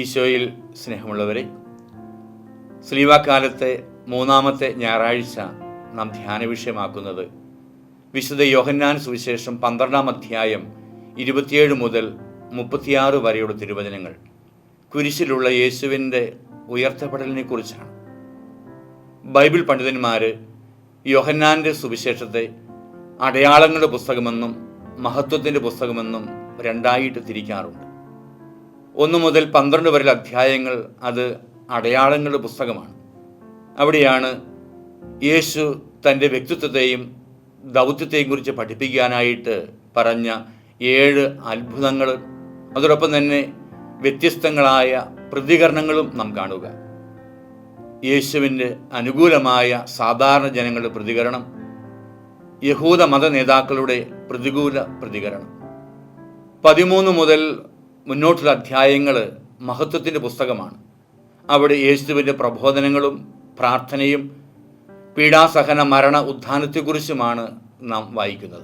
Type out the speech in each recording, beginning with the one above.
ഈശോയിൽ സ്നേഹമുള്ളവരെ സ്ലീവാക്കാലത്തെ മൂന്നാമത്തെ ഞായറാഴ്ച നാം ധ്യാന വിഷയമാക്കുന്നത് വിശുദ്ധ യോഹന്നാൻ സുവിശേഷം പന്ത്രണ്ടാം അധ്യായം ഇരുപത്തിയേഴ് മുതൽ മുപ്പത്തിയാറ് വരെയുള്ള തിരുവചനങ്ങൾ. കുരിശിലുള്ള യേശുവിന്റെ ഉയർത്തപ്പെടലിനെ കുറിച്ചാണ്. ബൈബിൾ പണ്ഡിതന്മാർ യോഹന്നാന്റെ സുവിശേഷത്തെ അടയാളങ്ങളുടെ പുസ്തകമെന്നും മഹത്വത്തിന്റെ പുസ്തകമെന്നും രണ്ടായിട്ട് തിരിക്കാറുണ്ട്. ഒന്ന് മുതൽ പന്ത്രണ്ട് വരെ അധ്യായങ്ങൾ അത് അടയാളങ്ങളുടെ പുസ്തകമാണ്. അവിടെയാണ് യേശു തന്റെ വ്യക്തിത്വത്തെയും ദൗത്യത്തെയും കുറിച്ച് പഠിപ്പിക്കാനായിട്ട് പറഞ്ഞ ഏഴ് അത്ഭുതങ്ങൾ. അതോടൊപ്പം തന്നെ വ്യത്യസ്തങ്ങളായ പ്രതികരണങ്ങളും നാം കാണുക. യേശുവിന്റെ അനുകൂലമായ സാധാരണ ജനങ്ങളുടെ പ്രതികരണം യഹൂദ മത നേതാക്കളുടെ പ്രതികൂല പ്രതികരണം. പതിമൂന്ന് മുതൽ മുന്നോട്ടുള്ള അധ്യായങ്ങൾ മഹത്വത്തിന്റെ പുസ്തകമാണ്. അവിടെ യേശുവിന്റെ പ്രബോധനങ്ങളും പ്രാർത്ഥനയും പീഡാസഹന മരണ ഉത്ഥാനത്തെക്കുറിച്ചുമാണ് നാം വായിക്കുന്നത്.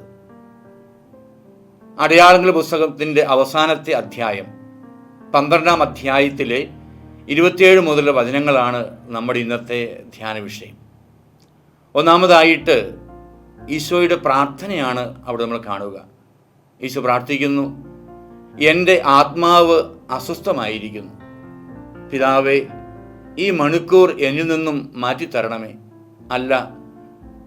അടയാളങ്ങൾ പുസ്തകത്തിന്റെ അവസാനത്തെ അധ്യായം പന്ത്രണ്ടാം അധ്യായത്തിലെ ഇരുപത്തിയേഴ് മുതലുള്ള വചനങ്ങളാണ് നമ്മുടെ ഇന്നത്തെ ധ്യാന വിഷയം. ഒന്നാമതായിട്ട് ഈശോയുടെ പ്രാർത്ഥനയാണ് അവിടെ നമ്മൾ കാണുക. ഈശോ പ്രാർത്ഥിക്കുന്നു എന്റെ ആത്മാവ് അസ്വസ്ഥമായിരിക്കുന്നു. പിതാവെ ഈ മണിക്കൂർ എന്നിൽ നിന്നും മാറ്റിത്തരണമേ. അല്ല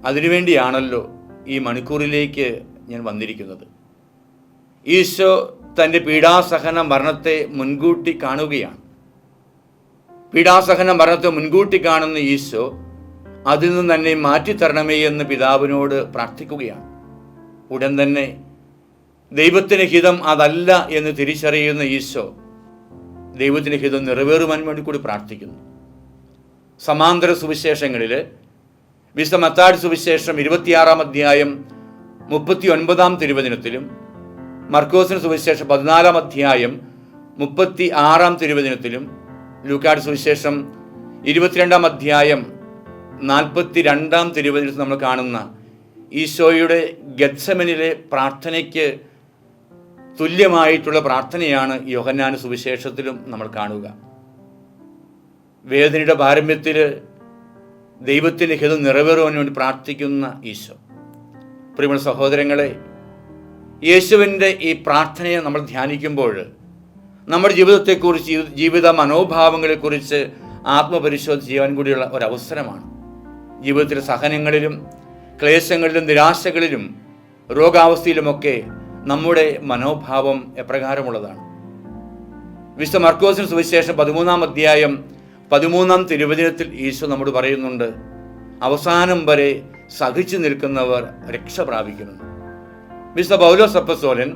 അതിനുവേണ്ടിയാണല്ലോ ഈ മണിക്കൂറിലേക്ക് ഞാൻ വന്നിരിക്കുന്നത്. ഈശോ തന്റെ പീഡാസഹന മരണത്തെ മുൻകൂട്ടി കാണുകയാണ്. പീഡാസഹന മരണത്തെ മുൻകൂട്ടി കാണുന്ന ഈശോ അതിൽ നിന്ന് തന്നെ മാറ്റിത്തരണമേ എന്ന് പിതാവിനോട് പ്രാർത്ഥിക്കുകയാണ്. ഉടൻ തന്നെ ദൈവത്തിന് ഹിതം അതല്ല എന്ന് തിരിച്ചറിയുന്ന ഈശോ ദൈവത്തിന് ഹിതം നിറവേറുവാൻ വേണ്ടി കൂടി പ്രാർത്ഥിക്കുന്നു. സമാന്തര സുവിശേഷങ്ങളിൽ വിശുദ്ധ മത്താടി സുവിശേഷം ഇരുപത്തിയാറാം അധ്യായം മുപ്പത്തി ഒൻപതാം തിരുവചനത്തിലും മർക്കോസിന് സുവിശേഷം പതിനാലാം അധ്യായം മുപ്പത്തി ആറാം തിരുവചനത്തിലും ലൂക്കാട് സുവിശേഷം ഇരുപത്തിരണ്ടാം അധ്യായം നാൽപ്പത്തി രണ്ടാം തിരുവചനത്തിൽ നമ്മൾ കാണുന്ന ഈശോയുടെ ഗത്സമനിലെ പ്രാർത്ഥനയ്ക്ക് തുല്യമായിട്ടുള്ള പ്രാർത്ഥനയാണ് യോഹന്നാന സുവിശേഷത്തിലും നമ്മൾ കാണുക. വേദനയുടെ പാരമ്യത്തിൽ ദൈവത്തിന്റെ ഹിതം നിറവേറുവാൻ വേണ്ടി പ്രാർത്ഥിക്കുന്ന ഈശോ. പ്രിയമുള്ള സഹോദരങ്ങളെ യേശുവിന്റെ ഈ പ്രാർത്ഥനയെ നമ്മൾ ധ്യാനിക്കുമ്പോൾ നമ്മുടെ ജീവിതത്തെക്കുറിച്ച് ജീവിത മനോഭാവങ്ങളെക്കുറിച്ച് ആത്മപരിശോധന ചെയ്യാൻ കൂടിയുള്ള ഒരവസരമാണ്. ജീവിതത്തിലെ സഹനങ്ങളിലും ക്ലേശങ്ങളിലും നിരാശകളിലും രോഗാവസ്ഥയിലുമൊക്കെ നമ്മുടെ മനോഭാവം എപ്രകാരമുള്ളതാണ്. വിശുദ്ധ മർക്കോസിന് സുവിശേഷം പതിമൂന്നാം അധ്യായം പതിമൂന്നാം തിരുവചനത്തിൽ ഈശോ നമ്മോട് പറയുന്നുണ്ട് അവസാനം വരെ സഹിച്ചു നിൽക്കുന്നവർ രക്ഷ പ്രാപിക്കുന്നു. വിശുദ്ധ പൗലോ സപ്പസോലൻ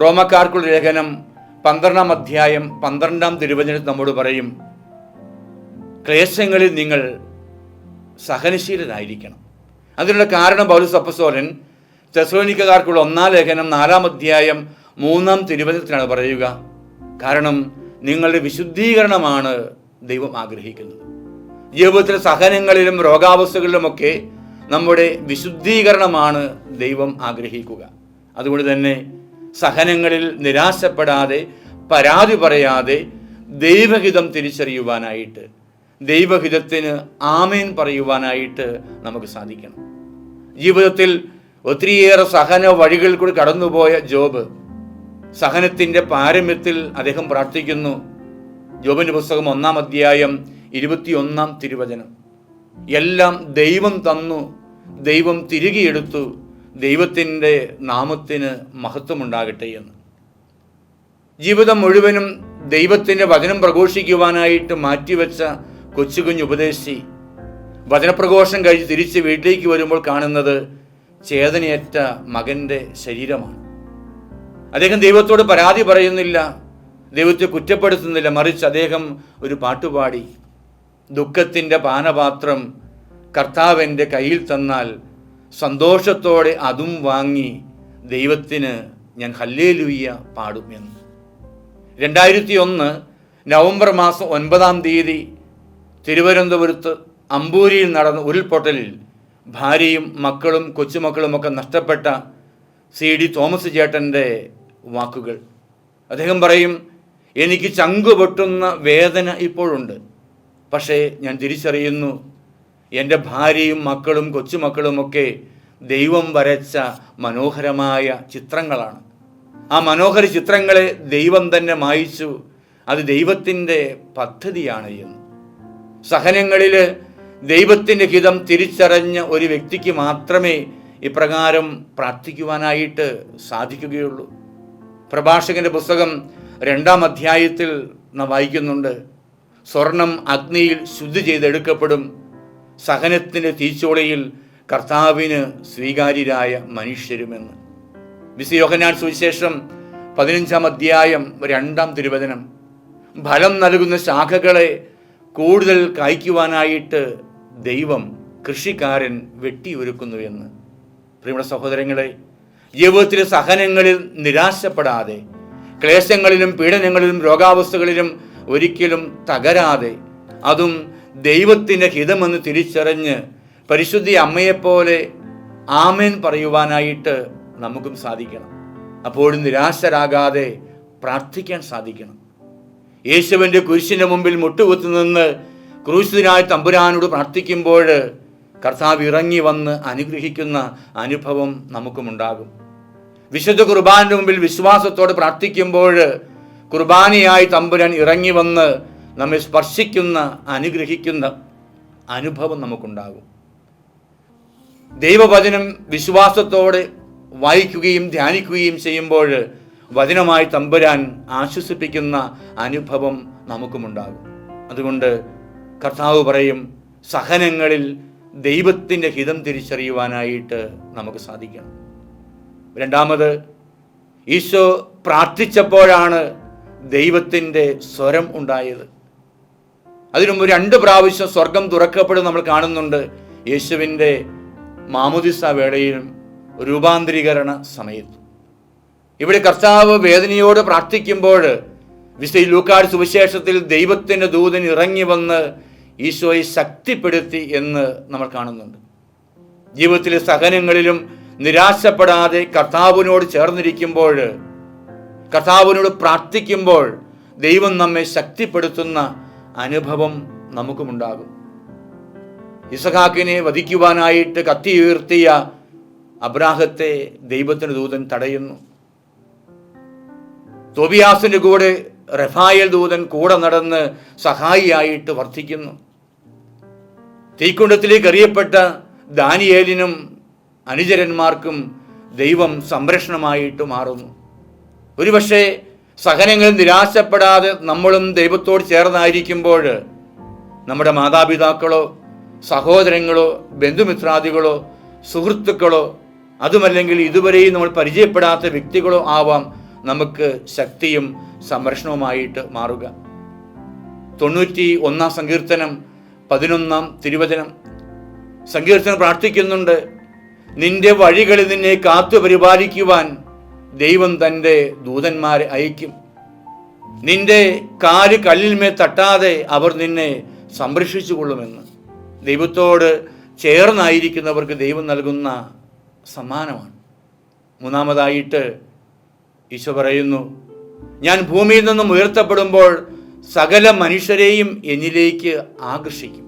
റോമക്കാർക്കുള്ള ലേഖനം പന്ത്രണ്ടാം അധ്യായം പന്ത്രണ്ടാം തിരുവചനത്തിൽ നമ്മോട് പറയും ക്ലേശങ്ങളിൽ നിങ്ങൾ സഹനശീലരായിരിക്കണം അതിനുള്ള കാരണം പൗലോ അപ്പസോലൻ തെസ്ലോനിക്കകാർക്കുള്ള ഒന്നാം ലേഖനം നാലാം അധ്യായം മൂന്നാം തിരുവചനത്തിലാണ് പറയുക. കാരണം നിങ്ങളുടെ വിശുദ്ധീകരണമാണ് ദൈവം ആഗ്രഹിക്കുന്നത്. ജീവിതത്തിലെ സഹനങ്ങളിലും രോഗാവസ്ഥകളിലുമൊക്കെ നമ്മുടെ വിശുദ്ധീകരണമാണ് ദൈവം ആഗ്രഹിക്കുക. അതുകൊണ്ട് തന്നെ സഹനങ്ങളിൽ നിരാശപ്പെടാതെ പരാതി പറയാതെ ദൈവഹിതം തിരിച്ചറിയുവാനായിട്ട് ദൈവഹിതത്തിന് ആമേൻ പറയുവാനായിട്ട് നമുക്ക് സാധിക്കണം. ജീവിതത്തിൽ ഒത്തിരിയേറെ സഹന വഴികളിൽ കൂടി കടന്നുപോയ ജോബ്. സഹനത്തിന്റെ പാരമ്യത്തിൽ അദ്ദേഹം പ്രാർത്ഥിക്കുന്നു. ജോബിന്റെ പുസ്തകം ഒന്നാം അധ്യായം ഇരുപത്തിയൊന്നാം തിരുവചനം. എല്ലാം ദൈവം തന്നു ദൈവം തിരികെയെടുത്തു ദൈവത്തിന്റെ നാമത്തിന് മഹത്വമുണ്ടാകട്ടെ എന്ന്. ജീവിതം മുഴുവനും ദൈവത്തിന്റെ വചനം പ്രഘോഷിക്കുവാനായിട്ട് മാറ്റിവെച്ച കൊച്ചുകുഞ്ഞ് ഉപദേശി. വചനപ്രഘോഷം കഴിച്ച് തിരിച്ച് വീട്ടിലേക്ക് വരുമ്പോൾ കാണുന്നത് ചേതനയേറ്റ മകന്റെ ശരീരമാണ്. അദ്ദേഹം ദൈവത്തോട് പരാതി പറയുന്നില്ല ദൈവത്തെ കുറ്റപ്പെടുത്തുന്നില്ല. മറിച്ച് അദ്ദേഹം ഒരു പാട്ടുപാടി ദുഃഖത്തിന്റെ പാനപാത്രം കർത്താവിന്റെ കയ്യിൽ തന്നാൽ സന്തോഷത്തോടെ അതും വാങ്ങി ദൈവത്തിന് ഞാൻ ഹല്ലേലൂയ്യ പാടും എന്ന്. രണ്ടായിരത്തി ഒന്ന് നവംബർ മാസം ഒൻപതാം തീയതി തിരുവനന്തപുരത്ത് അമ്പൂരിയിൽ നടന്ന ഉരുൾപൊട്ടലിൽ ഭാര്യയും മക്കളും കൊച്ചുമക്കളുമൊക്കെ നഷ്ടപ്പെട്ട സി ഡി തോമസ് ചേട്ടന്റെ വാക്കുകൾ. അദ്ദേഹം പറയും എനിക്ക് ചങ്കു പൊട്ടുന്ന വേദന ഇപ്പോഴുണ്ട്. പക്ഷേ ഞാൻ തിരിച്ചറിയുന്നു എന്റെ ഭാര്യയും മക്കളും കൊച്ചുമക്കളുമൊക്കെ ദൈവം വരച്ച മനോഹരമായ ചിത്രങ്ങളാണ്. ആ മനോഹര ചിത്രങ്ങളെ ദൈവം തന്നെ മായിച്ചു. അത് ദൈവത്തിന്റെ പദ്ധതിയാണ് എന്ന്. സഹനങ്ങളിൽ ദൈവത്തിന്റെ ഹിതം തിരിച്ചറിഞ്ഞ ഒരു വ്യക്തിക്ക് മാത്രമേ ഇപ്രകാരം പ്രാർത്ഥിക്കുവാനായിട്ട് സാധിക്കുകയുള്ളൂ. പ്രഭാഷകന്റെ പുസ്തകം രണ്ടാം അധ്യായത്തിൽ നാം വായിക്കുന്നുണ്ട് സ്വർണം അഗ്നിയിൽ ശുദ്ധി ചെയ്തെടുക്കപ്പെടും സഹനത്തിന്റെ തീച്ചോളയിൽ കർത്താവിന് സ്വീകാര്യരായ മനുഷ്യരുമെന്ന്. വിശയോഹനാൻ സുവിശേഷം പതിനഞ്ചാം അധ്യായം രണ്ടാം തിരുവചനം. ഫലം നൽകുന്ന ശാഖകളെ കൂടുതൽ കായ്ക്കുവാനായിട്ട് ദൈവം കൃഷിക്കാരൻ വെട്ടിയൊരുക്കുന്നു എന്ന്. പ്രിയമുള്ള സഹോദരങ്ങളെ ജീവിതത്തിലെ സഹനങ്ങളിൽ നിരാശപ്പെടാതെ ക്ലേശങ്ങളിലും പീഡനങ്ങളിലും രോഗാവസ്ഥകളിലും ഒരിക്കലും തകരാതെ അതും ദൈവത്തിന്റെ ഹിതമെന്ന് തിരിച്ചറിഞ്ഞ് പരിശുദ്ധി അമ്മയെപ്പോലെ ആമേൻ പറയുവാനായിട്ട് നമുക്കും സാധിക്കണം. അപ്പോഴും നിരാശരാകാതെ പ്രാർത്ഥിക്കാൻ സാധിക്കണം. യേശുവിന്റെ കുരിശിന്റെ മുമ്പിൽ മുട്ടുകുത്തു നിന്ന് ക്രൂശിതനായ തമ്പുരാനോട് പ്രാർത്ഥിക്കുമ്പോൾ കർത്താവ് ഇറങ്ങി വന്ന് അനുഗ്രഹിക്കുന്ന അനുഭവം നമുക്കുമുണ്ടാകും. വിശുദ്ധ കുർബാനയുടെ മുമ്പിൽ വിശ്വാസത്തോടെ പ്രാർത്ഥിക്കുമ്പോൾ കുർബാനയായി തമ്പുരാൻ ഇറങ്ങി വന്ന് നമ്മെ സ്പർശിക്കുന്ന അനുഗ്രഹിക്കുന്ന അനുഭവം നമുക്കുണ്ടാകും. ദൈവവചനം വിശ്വാസത്തോടെ വായിക്കുകയും ധ്യാനിക്കുകയും ചെയ്യുമ്പോൾ വചനമായി തമ്പുരാൻ ആശ്വസിപ്പിക്കുന്ന അനുഭവം നമുക്കുമുണ്ടാകും. അതുകൊണ്ട് കർത്താവ് പറയും സഹനങ്ങളിൽ ദൈവത്തിന്റെ ഹിതം തിരിച്ചറിയുവാനായിട്ട് നമുക്ക് സാധിക്കണം. രണ്ടാമത് ഈശോ പ്രാർത്ഥിച്ചപ്പോഴാണ് ദൈവത്തിന്റെ സ്വരം ഉണ്ടായത്. അതിനുമ്പ് രണ്ട് പ്രാവശ്യം സ്വർഗം തുറക്കപ്പെടും നമ്മൾ കാണുന്നുണ്ട്. യേശുവിന്റെ മാമുദിസ വേളയിലും രൂപാന്തരീകരണ സമയത്തും. ഇവിടെ കർത്താവ് വേദനയോട് പ്രാർത്ഥിക്കുമ്പോൾ വിശുദ്ധ ലൂക്കാട് സുവിശേഷത്തിൽ ദൈവത്തിന്റെ ദൂതൻ ഇറങ്ങി വന്ന് ഈശോയെ ശക്തിപ്പെടുത്തി എന്ന് നമ്മൾ കാണുന്നുണ്ട്. ജീവിതത്തിലെ സഹനങ്ങളിലും നിരാശപ്പെടാതെ കർത്താവിനോട് ചേർന്നിരിക്കുമ്പോൾ കർത്താവിനോട് പ്രാർത്ഥിക്കുമ്പോൾ ദൈവം നമ്മെ ശക്തിപ്പെടുത്തുന്ന അനുഭവം നമുക്കുമുണ്ടാകും. ഇസഹാക്കിനെ വധിക്കുവാനായിട്ട് കത്തി ഉയർത്തിയ അബ്രാഹത്തെ ദൈവത്തിന് ദൂതൻ തടയുന്നു. തോബിയാസിന്റെ കൂടെ റഫായൽ ദൂതൻ കൂടെ നടന്ന് സഹായിയായിട്ട് വർദ്ധിക്കുന്നു തീക്കുണ്ടത്തിലേക്ക് എറിയപ്പെട്ട ദാനിയേലിനും അനുചരന്മാർക്കും ദൈവം സംരക്ഷണമായിട്ട് മാറുന്നു. ഒരുപക്ഷെ സഹനങ്ങൾ നിരാശപ്പെടാതെ നമ്മളും ദൈവത്തോട് ചേർന്നായിരിക്കുമ്പോൾ നമ്മുടെ മാതാപിതാക്കളോ സഹോദരങ്ങളോ ബന്ധുമിത്രാദികളോ സുഹൃത്തുക്കളോ അതുമല്ലെങ്കിൽ ഇതുവരെയും നമ്മൾ പരിചയപ്പെടാത്ത വ്യക്തികളോ ആവാം നമുക്ക് ശക്തിയും സംരക്ഷണവുമായിട്ട് മാറുക. തൊണ്ണൂറ്റി ഒന്നാം സങ്കീർത്തനം പതിനൊന്നാം തിരുവചനം. സങ്കീർത്തനം പ്രാർത്ഥിക്കുന്നുണ്ട് നിന്റെ വഴികളിൽ നിന്നെ കാത്തു പരിപാലിക്കുവാൻ ദൈവം തന്റെ ദൂതന്മാരെ അയക്കും. നിന്റെ കാൽ കല്ലിന്മേൽ തട്ടാതെ അവർ നിന്നെ സംരക്ഷിച്ചു കൊള്ളുമെന്ന് ദൈവത്തോട് ചേർന്നായിരിക്കുന്നവർക്ക് ദൈവം നൽകുന്ന സമ്മാനമാണ്. മൂന്നാമതായിട്ട് ഈശോ പറയുന്നു ഞാൻ ഭൂമിയിൽ നിന്നും ഉയർത്തപ്പെടുമ്പോൾ സകല മനുഷ്യരെയും എന്നിലേക്ക് ആകർഷിക്കും.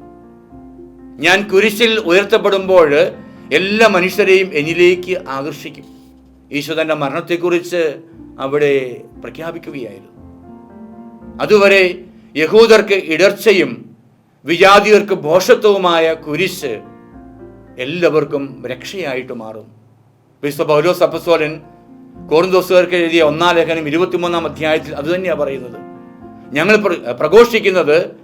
ഞാൻ കുരിശിൽ ഉയർത്തപ്പെടുമ്പോൾ എല്ലാ മനുഷ്യരെയും എന്നിലേക്ക് ആകർഷിക്കും. ഈശോ തന്റെ മരണത്തെക്കുറിച്ച് അവിടെ പ്രഖ്യാപിക്കുകയായിരുന്നു. അതുവരെ യഹൂദർക്ക് ഇടർച്ചയും വിജാതിയർക്ക് ഭോഷത്വവുമായ കുരിശ് എല്ലാവർക്കും രക്ഷയായിട്ട് മാറും. വിശ്വ പൗലോസ് അപ്പസ്വലൻ കോറിന്തോസുകാർക്ക് എഴുതിയ ഒന്നാം ലേഖനം ഇരുപത്തിമൂന്നാം അധ്യായത്തിൽ അത് തന്നെയാണ് പറയുന്നത്. ഞങ്ങൾ പ്ര- പ്രഘോഷിക്കുന്നത്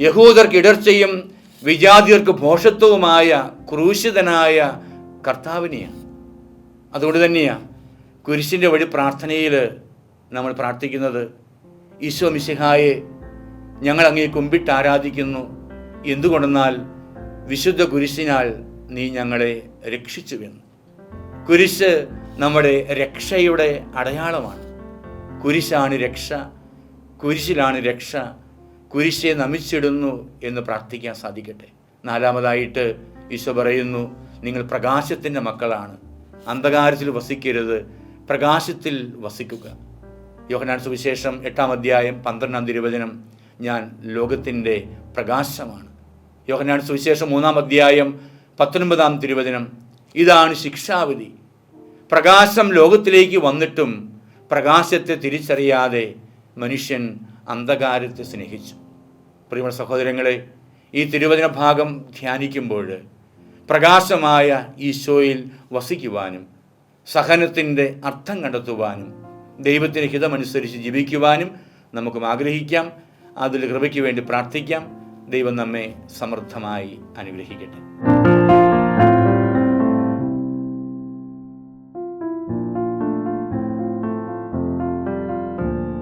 യഹൂദർക്ക് ഇടർച്ചയും വിജാതിയർക്ക് ഭോഷത്വവുമായ ക്രൂശിതനായ കർത്താവിനെയാണ്. അതുകൊണ്ട് തന്നെയാണ് കുരിശിന്റെ വഴി പ്രാർത്ഥനയിൽ നമ്മൾ പ്രാർത്ഥിക്കുന്നത് ഈശോ മിശിഹായെ ഞങ്ങൾ അങ്ങേ കുമ്പിട്ട് ആരാധിക്കുന്നു. എന്തുകൊണ്ടെന്നാൽ വിശുദ്ധ കുരിശിനാൽ നീ ഞങ്ങളെ രക്ഷിച്ചുവെന്ന്. കുരിശ് നമ്മുടെ രക്ഷയുടെ അടയാളമാണ്. കുരിശാണ് രക്ഷ കുരിശിലാണ് രക്ഷ കുരിശെ നമിച്ചിടുന്നു എന്ന് പ്രാർത്ഥിക്കാൻ സാധിക്കട്ടെ. നാലാമതായിട്ട് ഈശോ പറയുന്നു നിങ്ങൾ പ്രകാശത്തിന്റെ മക്കളാണ്. അന്ധകാരത്തിൽ വസിക്കരുത് പ്രകാശത്തിൽ വസിക്കുക. യോഹനാൻ സുവിശേഷം എട്ടാം അധ്യായം പന്ത്രണ്ടാം തിരുവചനം ഞാൻ ലോകത്തിന്റെ പ്രകാശമാണ്. യോഹനാൻ സുവിശേഷം മൂന്നാം അധ്യായം പത്തൊൻപതാം തിരുവചനം ഇതാണ് ശിക്ഷാവിധി. പ്രകാശം ലോകത്തിലേക്ക് വന്നിട്ടും പ്രകാശത്തെ തിരിച്ചറിയാതെ മനുഷ്യൻ അന്ധകാരത്തെ സ്നേഹിച്ചു. പ്രിയമ സഹോദരങ്ങളെ ഈ തിരുവചന ഭാഗം ധ്യാനിക്കുമ്പോൾ പ്രകാശമായ ഈശോയിൽ വസിക്കുവാനും സഹനത്തിന്റെ അർത്ഥം കണ്ടെത്തുവാനും ദൈവത്തിന് ഹിതമനുസരിച്ച് ജീവിക്കുവാനും നമുക്കും ആഗ്രഹിക്കാം. അതിൽ കൃപയ്ക്ക് വേണ്ടി പ്രാർത്ഥിക്കാം. ദൈവം നമ്മെ സമൃദ്ധമായി അനുഗ്രഹിക്കട്ടെ.